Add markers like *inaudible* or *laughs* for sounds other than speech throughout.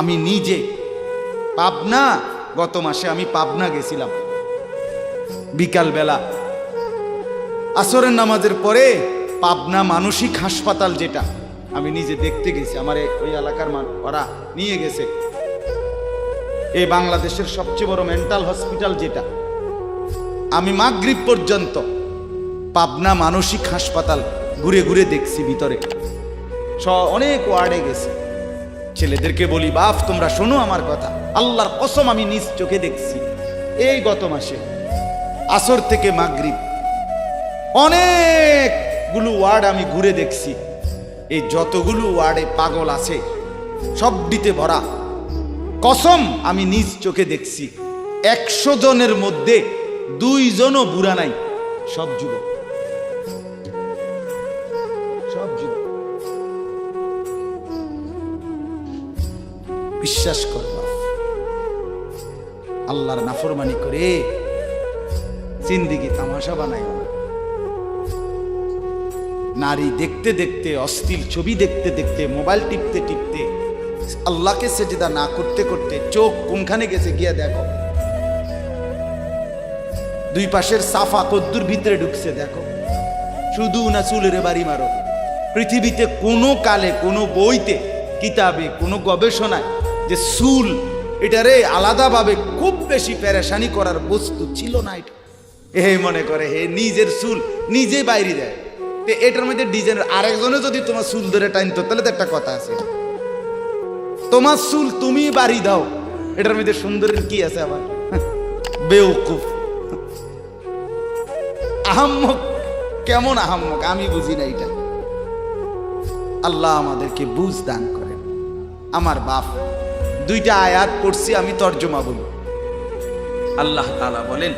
আমি নিজে। পাবনা, গত মাসে আমি পাবনা গেছিলাম। বিকালবেলা। আসরের নামাজের পরে পাবনা মানসিক হাসপাতাল যেটা, আমি নিজে দেখতে গেছি। আমার ওই এলাকার ওরা নিয়ে গেছে। এই বাংলাদেশের সবচেয়ে বড় মেন্টাল হসপিটাল যেটা। আমি মাগরিব পর্যন্ত পাবনা মানসিক হাসপাতাল ঘুরে ঘুরে দেখছি ভিতরে। অনেক ওয়ার্ডে গেছে। ছেলেদেরকে বলি, বাপ, তোমরা শোনো আমার কথা। আল্লাহর কসম আমি নিজ চোখে দেখছি। এই গত মাসে আসর থেকে মাগরিব, অনেকগুলো ওয়ার্ড আমি ঘুরে দেখছি। এই যতগুলো ওয়ার্ডে পাগল আছে সব দিতে ভরা। কসম আমি নিজ চোখে দেখছি, একশো জনের মধ্যে দুইজনও বুড়া নাই, সব যুবক। বিশ্বাস কর। আল্লাহর নাফরমানি করে জিন্দিগি তামাশা বানাই। নারী দেখতে দেখতে অস্থির ছবি দেখতে দেখতে, মোবাইল টিপতে টিপতে, আল্লাহকে সেজদা না করতে করতে চোখ কোনখানে গেছে গিয়া দেখো দুই পাশের সাফা কদ্দুর ভিতরে ঢুকছে দেখো শুধু না চুলের বাড়ি মারো পৃথিবীতে কোনো কালে, কোনো বইতে, কিতাবে, কোনো গবেষণায় যে চুল, এটারে আলাদাভাবে খুব বেশি প্যারেশানি করার বস্তু ছিল না এটা। হে মনে করে, হে নিজের চুল নিজে বাইরে দেয়। তো এটার মধ্যে ডিজাইন আরেকজনে যদি তোমার চুল ধরে টাইনতো তাহলে তো একটা কথা আছে। তোমার চুল তুমি বাড়ি দাও। এটার মধ্যে সুন্দরের কি আছে আবার? বেউকুফ। আহাম্মক, কেমন আহাম্মক? আমি বুঝি না এটা। আল্লাহ আমাদেরকে বুঝ দান করেন। আমার বাপ দুইটা আয়াত পড়ছি, আমি তর্জমা বলি। আল্লাহ তাআলা বলেন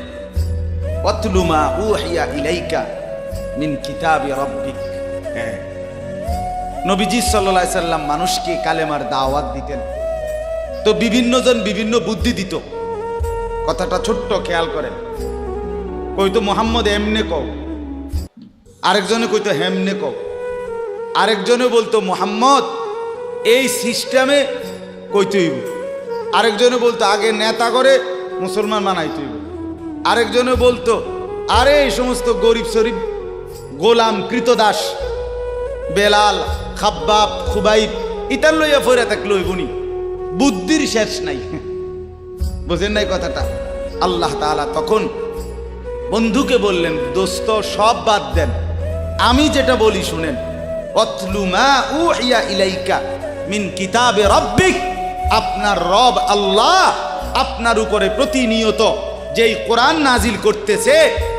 অতলুমা উহিয়া ইলাইকা মিন কিতাবি রব্বিক। হ্যাঁ। নবীজি সাল্লাল্লাহু সাল্লাম মানুষকে কালেমার দাওয়াত দিতেন। তো বিভিন্ন জন বিভিন্ন বুদ্ধি দিত। কথাটা ছোট্ট খেয়াল করেন। কইতো মোহাম্মদ এমনে কও। আরেকজনে কইতো হেমনে কও। আরেকজনে বলতো, মোহাম্মদ, এই সিস্টেমে কইতে হইব। আরেকজনে বলতো, আগে নেতা করে মুসলমান বানাইতে হইব। আরেকজনে বলতো, আরে, এই সমস্ত গরিব শরীফ, গোলাম, কৃতদাস, বেলাল, খাব্বাব, খুবাইব, ইতার লইয়া ফইরা থাকল হইবনি বুদ্ধির শেষ নাই। *laughs* বোঝেন নাই কথাটা? আল্লাহ তাআলা তখন বন্ধুকে বললেন, দোস্ত, সব বাদ দেন। আমি যেটা বলি শুনেন। অতলু মা উহিয়া ইলাইকা মিন কিতাবে রব্বিক আপনার রব আল্লাহ আপনার উপরে প্রতিনিয়ত যেই কোরআন নাজিল করতেছে,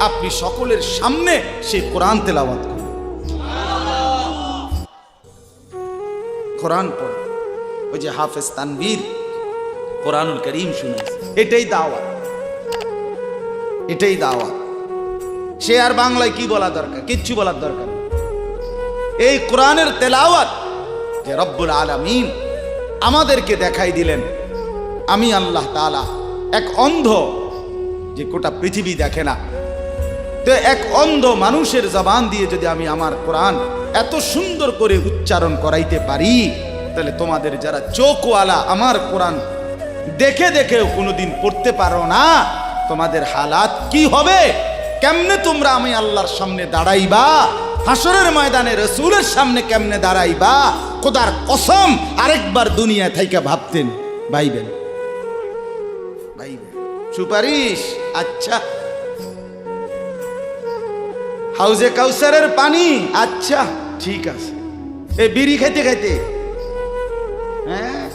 আপনি সকলের সামনে সেই কোরআন তেলাওয়াত করুন। কোরআন পড় ওই যে হাফেজ তানবীর কোরআনুল করিম শুনেছে এটাই দাওয়াত। এটাই দাওয়াত। সে আর বাংলায় কি বলা দরকার? কিচ্ছু বলার দরকার এই কোরআনের তেলাওয়াত যে রব্বুল আলামিন আমাদেরকে দেখাই দিলেন। আমি আল্লাহ তাআলা। এক অন্ধ, যে গোটা পৃথিবী দেখে না। তো এক অন্ধ মানুষের জবান দিয়ে যদি আমি আমার কোরআন এত সুন্দর করে উচ্চারণ করাইতে পারি, তাহলে তোমাদের যারা চোখওয়ালা আমার কোরআন দেখে দেখেও কোনোদিন পড়তে পারো না, তোমাদের হালাত কি হবে? কেমনে তোমরা আমি আল্লাহর সামনে দাঁড়াইবা? হাসরের ময়দানে রসুলের সামনে কেমনে দাঁড়াইবা? খোদার কসম আরেকবার দুনিয়া থাইকা ভাবতেন, ভাইবেন। সুপারিশ আচ্ছা। হাউজে কাউসারের পানি আচ্ছা ঠিক আছে। এ বিড়ি খাইতে খাইতে। হ্যাঁ?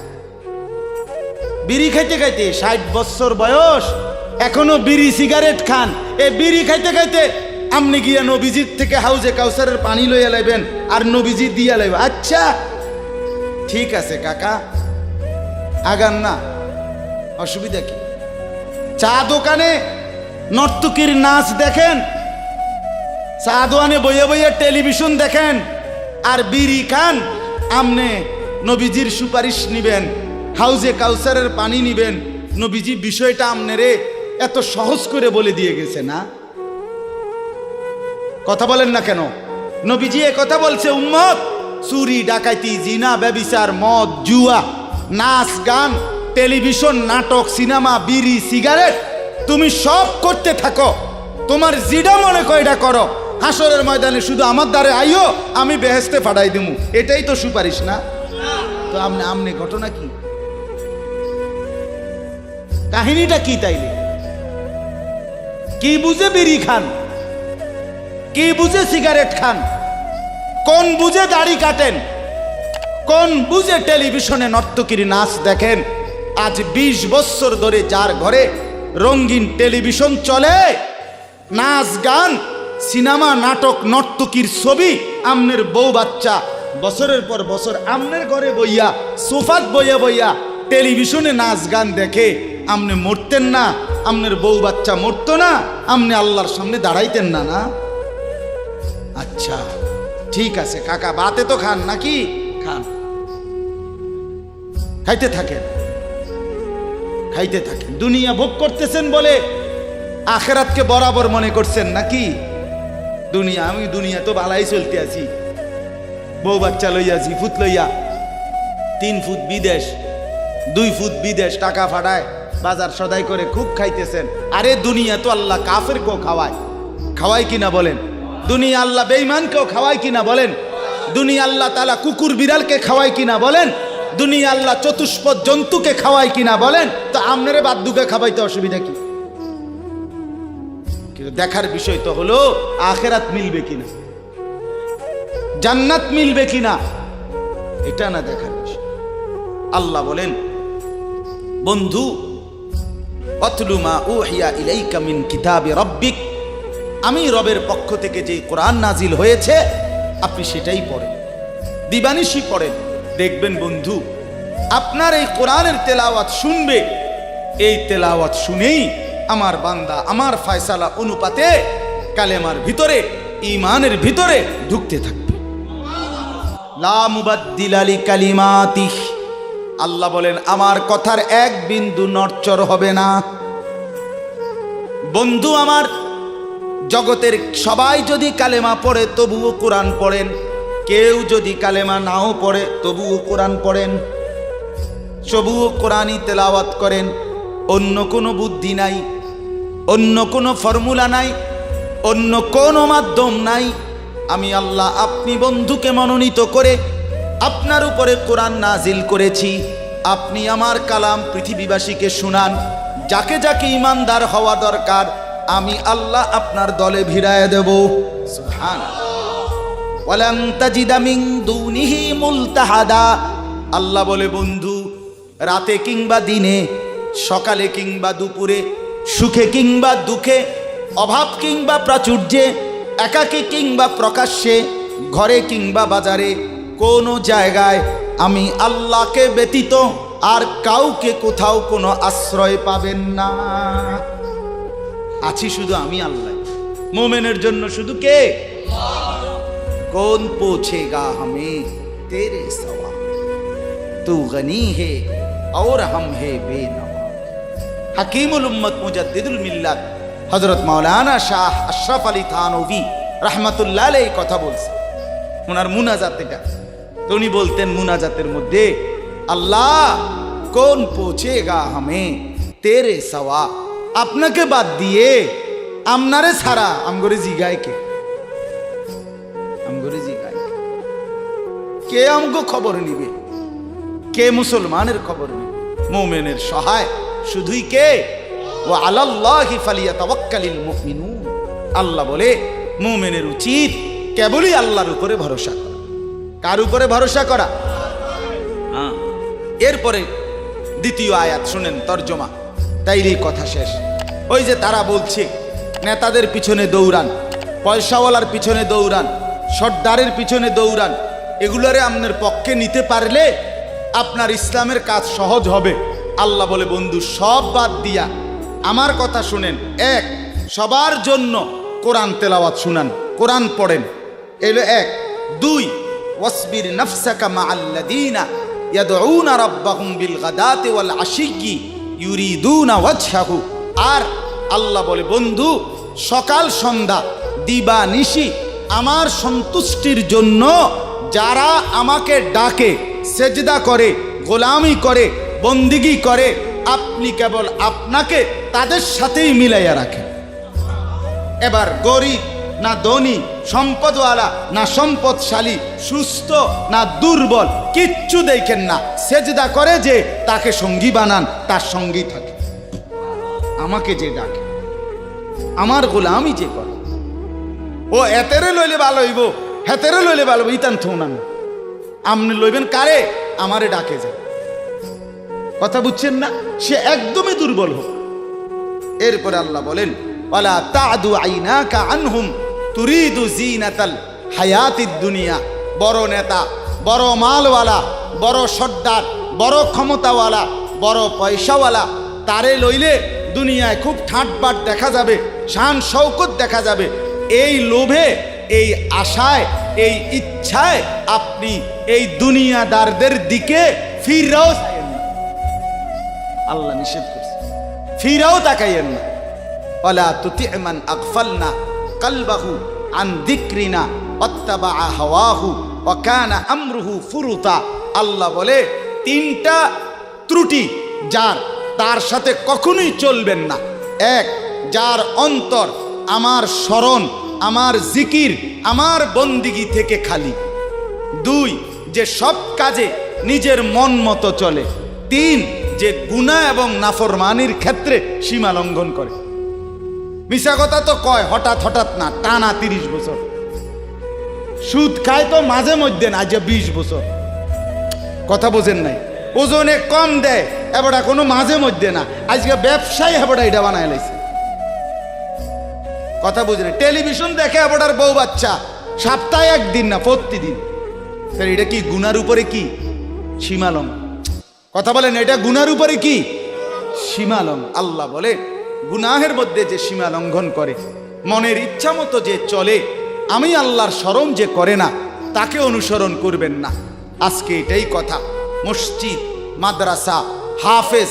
বিড়ি খাইতে খাইতে, ষাট বছর বয়স, এখনও বিড়ি সিগারেট খান। এ বিড়ি খাইতে খাইতে আপনি গিয়া নবীজির থেকে হাউজে কাউসারের পানি লইয়া লাইবেন, আর নবীজি দিয়া লাইবেন আচ্ছা। ঠিক আছে, কাকা। আগান না। অসুবিধা কি? চা দোকানে নর্তকীর নাচ দেখেন? চা দোকানে বইয়ে বইয়ে টেলিভিশন দেখেন? আর বিড়ি খান? আমনে নবীজির সুপারিশ নিবেন। হাউজে কাউসারের পানি নিবেন। নবীজি বিষয়টা আমনে রে এত সহজ করে বলে দিয়ে গেছে না? কথা বলেন না কেন? নবীজি এ কথা বলছে, উম্মত! চুরি ডাকাইতি জিনা, ব্যবিচার, মদ, জুয়া, নাচ, গান, টেলিভিশন, নাটক, সিনেমা, বিড়ি, সিগারেট, তুমি সব করতে থাকো। তোমার জিডা মনে কয়টা করো? হাসরের ময়দানে শুধু আমার দ্বারে আইও আমি বেহেস্তে ফাটাই দিমু। এটাই তো সুপারিশ, না? তো আমনে আমনে ঘটনা কি? কাহিনীটা কি তাইলে? কি বুঝে বিড়ি খান? কি বুঝে সিগারেট খান? কোন বুঝে দাড়ি কাটেন? কোন বুঝে টেলিভিশনে নর্তকীর নাচ দেখেন? আজ ২০ বছর ধরে যার ঘরে রঙিন টেলিভিশন চলে, নাচ, গান, সিনেমা, নাটক, নর্তকীর ছবি, আমনের বউ বাচ্চা, বছরের পর বছর আমনের ঘরে বইয়া, সোফাত বইয়া বইয়া টেলিভিশনে নাচ, গান দেখে, আমনে মরতেন না, আমনের বউ বাচ্চা মরতো না, আমনে আল্লাহর সামনে দাঁড়াইতেন না না? আচ্ছা। ঠিক আছে, কাকা বাতে তো খান, নাকি? খান। খাইতে থাকেন। খাইতে থাকেন। দুনিয়া ভোগ করতেছেন বলে আখেরাতকে বরাবর মনে করছেন নাকি? দুনিয়া, আমি দুনিয়া তো বালাই চলতে আছি। বউ বাচ্চা লইয়া জি ফুট লইয়া, তিন ফুট বিদেশ, দুই ফুট বিদেশ টাকা ফাটায়, বাজার সদাই করে খুব খাইতেছেন। আরে দুনিয়া তো আল্লাহ কাফের কেউ খাওয়ায়। খাওয়ায় কিনা বলেন? দুনিয়া আল্লাহ বেইমানকেও খাওয়ায় কিনা বলেন? দুনিয়া আল্লাহ তালা কুকুর বিড়ালকে খাওয়ায় কিনা বলেন? দুনিয়া আল্লাহ চতুষ্পদ জন্তুকে খাওয়ায় কিনা বলেন? তো আমনেরে বাদ্যুকে খাওয়াইতে অসুবিধা কি? কিন্তু দেখার বিষয় তো হলো, আখেরাত মিলবে কিনা? জান্নাত মিলবে কিনা? এটা না দেখার বিষয়। আল্লাহ বলেন, বন্ধু অতলুমা উহিয়া ইলাইকা মিন কিতাবে রব্বিক আমি রবের পক্ষ থেকে যে কোরআন নাজিল হয়েছে, আপনি সেটাই পড়েন। দিবানিশি পড়েন। দেখবেন বন্ধু, আপনার এই কোরআনের তেলাওয়াত শুনবে। এই তেলাওয়াত শুনেই আমার বান্দা আমার ফয়সালা অনুপাতে কালেমার ভিতরে ইমানের ভিতরে ঢুকতে থাকবে। আল্লাহ বলেন, আমার কথার এক বিন্দু নড়চড় হবে না। বন্ধু, আমার জগতের সবাই যদি কালেমা পড়ে, তবুও কোরআন পড়েন। কেউ যদি কালেমা নাও পড়ে, তবুও কোরআন পড়েন। তবুও কোরআনই তেলাওয়াত করেন। অন্য কোনো বুদ্ধি নাই, অন্য কোনো ফর্মুলা নাই, অন্য কোনো মাধ্যম নাই। আমি আল্লাহ আপনি বন্ধুকে মনোনীত করে আপনার উপরে কোরআন নাজিল করেছি। আপনি আমার কালাম পৃথিবীবাসীকে শুনান। যাকে যাকে ইমানদার হওয়া দরকার আমি আল্লাহ আপনার দলে ভিড়ায় দেব। আল্লাহ বলে, বন্ধু, রাতে কিংবা দিনে, সকালে কিংবা দুপুরে, সুখে কিংবা দুঃখে, অভাব কিংবা প্রাচুর্যে, একাকী কিংবা প্রকাশ্যে, ঘরে কিংবা বাজারে, কোনো জায়গায় আমি আল্লাহকে ব্যতীত আর কাউকে কোথাও কোনো আশ্রয় পাবেন না। আছি শুধু আমি আল্লাহ মোমেনের জন্য শুধু কে कौन पूछेगा हमें तेरे सवा तू गनी है और हम है बेनवा হাকিমুল উম্মত মুজাদ্দিদুল মিল্লাত হযরত মাওলানা শাহ আশরাফ আলী থানভী রাহমাতুল্লাহ আলাইহি কথা বলছে ওনার মুনাজাত এটা তো উনি বলতেন মুনাজাতের মধ্যে আল্লাহ কোন পৌঁছেগা হামে তেরে সওয়া আপনাকে বাদ দিয়ে আমনারে ছাড়া আমগরে জিগায় কে? আমগরে কে? আমগো খবর নিবে? কে মুসলমানের খবর নিবে? মোমেনের সহায় শুধুই কে? ও আলাল্লাহি ফালিয়াতাওয়াক্কালিল মুমিনুন। আল্লাহ বলে, মোমেনের উচিত কেবলই আল্লাহর উপরে ভরসা করা। কার উপরে ভরসা করা? হ্যাঁ। এরপরে দ্বিতীয় আয়াত শুনেন, তর্জমা। তাইরই কথা শেষ। ওই যে তারা বলছে, নেতাদের পিছনে দৌড়ান, পয়সাওয়ালার পিছনে দৌড়ান, সর্দারের পিছনে দৌড়ান, এগুলোরে আপনার পক্ষে নিতে পারলে আপনার ইসলামের কাজ সহজ হবে। আল্লাহ বলে, বন্ধু, সব বাদ দিয়া, আমার কথা শুনেন। এক, সবার জন্য কোরআন তেলাওয়াত শুনান, কোরআন পড়েন। এলো এক। দুই, ওয়াসবির নফসাকা মা আল্লাদিনা ইয়াদউনা রাব্বাহুম বিল গাদাতি ওয়াল আশিয়্যি ইউরিদুনা ওয়াজহাহু। আর আল্লাহ বলে, বন্ধু, সকাল সন্ধ্যা, দিবা নিশি, আমার সন্তুষ্টির জন্য যারা আমাকে ডাকে, সেজদা করে, গোলামি করে, বন্দিগি করে, আপনি কেবল আপনাকে তাদের সাথেই মিলাইয়া রাখেন। এবার গরিব না ধনী সম্পদওয়ালা, না সম্পদশালী, সুস্থ, না দুর্বল, কিচ্ছু দেখেন না। সেজদা করে যে তাকে সঙ্গী বানান, তার সঙ্গী থাকে। আমাকে যে ডাকে, আমার গোলামি যে করে, ও এতেরে লইলে ভালো হইব, হেতেরে লইলে ভালো ইতান থুন আমি। আপনি লইবেন কারে? আমারে ডাকে যায় কথা বুঝছেন না? সে একদমই দুর্বল হোক। এরপরে আল্লাহ বলেন, ওয়ালা তাদু আনহুম। তুরিদু জিনাতাল হায়াতিদ দুনিয়া। বড় নেতা, বড় মালওয়ালা, বড় সর্দার, বড় ক্ষমতাওয়ালা, বড় পয়সাওয়ালা, তারে লইলে দুনিয়ায় খুব ঠাটবাট দেখা যাবে, শান শৌকত দেখা যাবে। এই লোভে, এই আশায়, এই ইচ্ছায় আপনি এই দুনিয়াদারদের দিকে ফিরাও না। আল্লাহ নিষেধ করছে। ফিরাও তাকাইয়েন না। ওয়ালা আকফাল আগফালনা কালবাহু আন দিক্রিনা অত্তাবা হাওয়াহু ওয়াকানা আমরুহু ফুরুতা। আল্লাহ বলে, তিনটা ত্রুটি যার, তার সাথে কখনোই চলবেন না। এক, যার অন্তর আমার স্মরণ, আমার জিকির, আমার বন্দিগি থেকে খালি। দুই, যে সব কাজে নিজের মন মতো চলে। তিন, যে গুণা এবং নাফরমানির ক্ষেত্রে সীমা লঙ্ঘন করে। মিশা কথা তো কয়, হঠাৎ হঠাৎ না, টানা তিরিশ বছর। সুদ খায় তো মাঝে মধ্যে না যে বিশ বছর। কথা বোঝেন নাই। ওজনে কম দেয়, এবারটা কোনো মাঝে মধ্যে না। আজকে ব্যবসায়ী হেবাটা এটা বানায় লাইছে। কথা বুঝলেন টেলিভিশন দেখে এবারটার বউ বাচ্চা, সপ্তাহে একদিন না, প্রতিদিন। স্যার, এটা কি গুনার উপরে কি? সীমালম কথা বলেন, এটা গুনার উপরে কি? সীমালম আল্লাহ বলে গুনাহের মধ্যে যে সীমা লঙ্ঘন করে, মনের ইচ্ছা মতো যে চলে, আমি আল্লাহর স্মরণ যে করে না, তাকে অনুসরণ করবেন না। আজকে এটাই কথা। মসজিদ, মাদ্রাসা, হাফেজ,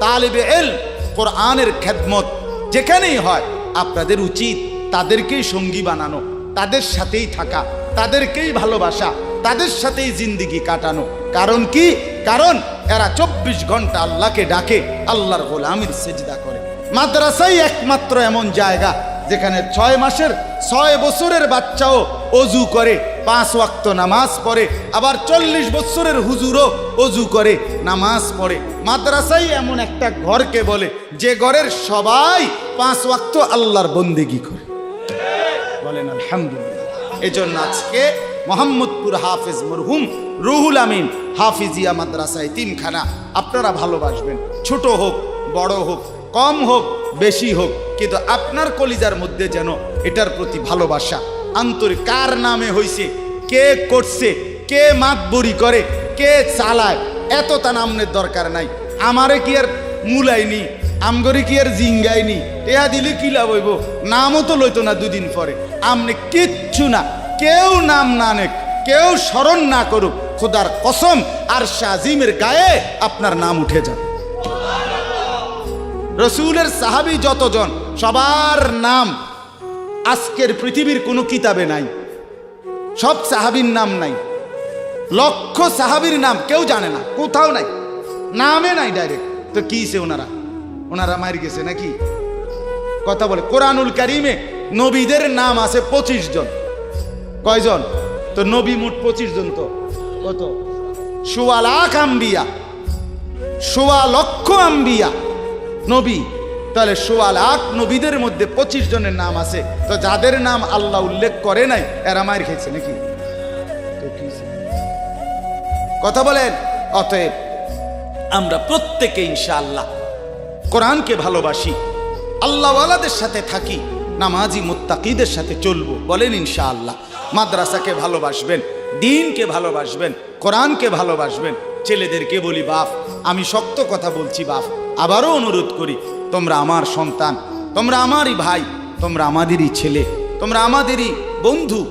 তালেবে এল, কোরআনের খেদমত, যেখানেই হয়, আপনাদের উচিত তাদেরকেই সঙ্গী বানানো, তাদের সাথেই থাকা, তাদেরকেই ভালোবাসা, তাদের সাথেই জিন্দিগি কাটানো। কারণ কি? কারণ এরা চব্বিশ ঘণ্টা আল্লাহকে ডাকে, আল্লাহর গোলামির সেজদা করে। মাদ্রাসাই একমাত্র এমন জায়গা যেখানে ছয় মাসের, ছয় বছরের বাচ্চাও অজু করে, পাঁচ ওয়াক্ত নামাজ পড়ে, আবার চল্লিশ বছরের হুজুরও অজু করে, নামাজ পড়ে। মাদ্রাসাই এমন একটা ঘরকে বলে, যে ঘরের সবাই পাঁচ ওয়াক্ত আল্লাহর বন্দেগি করে। বলেন, আলহামদুলিল্লাহ। এজন্য আজকে মোহাম্মদপুর হাফেজ মরহুম রুহুল আমিন হাফিজিয়া মাদ্রাসায় তিনখানা, আপনারা ভালোবাসবেন। ছোট হোক, বড় হোক কম হোক, বেশি হোক, কিন্তু আপনার কলিজার মধ্যে যেন এটার প্রতি ভালোবাসা। আন্তরিক কার নামে হইছে, কে করছে, কে মাতবরি করে, কে চালায়, এত তা নামনের দরকার নাই। আমারে কি আর মুলাইনি আমগরি কি আর জিঙ্গাইনি টেয়া দিলে কি লাভ হইব? নামও তো লইতো না দুদিন পরে। আমনে কিচ্ছু না, কেউ নাম না নেক, কেউ স্মরণ না করুক। খোদার কসম, আর শাজিমের গায়ে আপনার নাম উঠে যাবে রসুলের সাহাবি যতজন, সবার নাম আজকের পৃথিবীর কোনো কিতাবে নাই। সব সাহাবির নাম নাই। লক্ষ সাহাবির নাম, কেউ জানে না, কোথাও নাই। নামে নাই ডাইরেক্ট তো কি সে ওনারা? ওনারা মার গেছে নাকি? কথা বলে, কোরআনুল কারিমে নবীদের নাম আছে পঁচিশ জন। কয়জন? তো নবী মোট পঁচিশ জন তো। কত? সোয়া লাখ আম্বিয়া। সোয়া লক্ষ আম্বিয়া। নবী, তাহলে সোয়াল আট নবীদের মধ্যে পঁচিশ জনের নাম আছে। তো যাদের নাম আল্লাহ উল্লেখ করে নাই, এরা মায়ের খেয়েছে নাকি? কথা বলেন। অতএব আমরা প্রত্যেকে ইনশাআল্লাহ কোরআনকে ভালোবাসি, আল্লাহওয়ালাদের সাথে থাকি। নামাজি মুত্তাকিদের সাথে চলবো। বলেন ইনশাআল্লাহ। মাদ্রাসাকে ভালোবাসবেন, দিনকে ভালোবাসবেন, কোরআনকে ভালোবাসবেন। ছেলেদেরকে বলি, বাপ, আমি শক্ত কথা বলছি, বাপ। আবারও অনুরোধ করি, তোমরা আমার সন্তান, তোমরা আমারই ভাই, তোমরা আমাদেরই ছেলে, তোমরা আমাদেরই বন্ধু।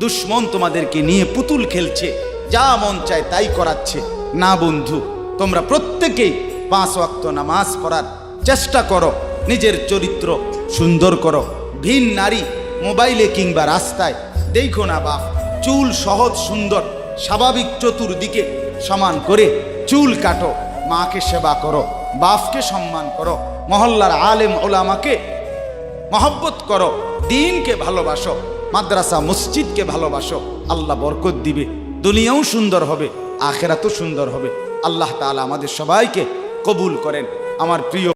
দুশ্মন তোমাদেরকে নিয়ে পুতুল খেলছে, যা মন চায় তাই করাচ্ছে। না বন্ধু, তোমরা প্রত্যেকেই পাঁচ ওয়াক্ত নামাজ পড়ার চেষ্টা করো, নিজের চরিত্র সুন্দর করো। ভিন নারী মোবাইলে কিংবা রাস্তায়, দেখো না বাপ, চুল সহজ সুন্দর, স্বাভাবিক চতুর্দিকে সমান করে চুল কাটো, মাকে সেবা করো, বাপকে সম্মান করো, মহল্লার আলেম ওলামাকে মহব্বত করো, দিনকে ভালোবাসো, মাদ্রাসা, মসজিদকে ভালোবাসো, আল্লাহ বরকত দিবে, দুনিয়াও সুন্দর হবে, আখেরাতও সুন্দর হবে। আল্লাহ তাআলা আমাদের সবাইকে কবুল করেন। আমার প্রিয়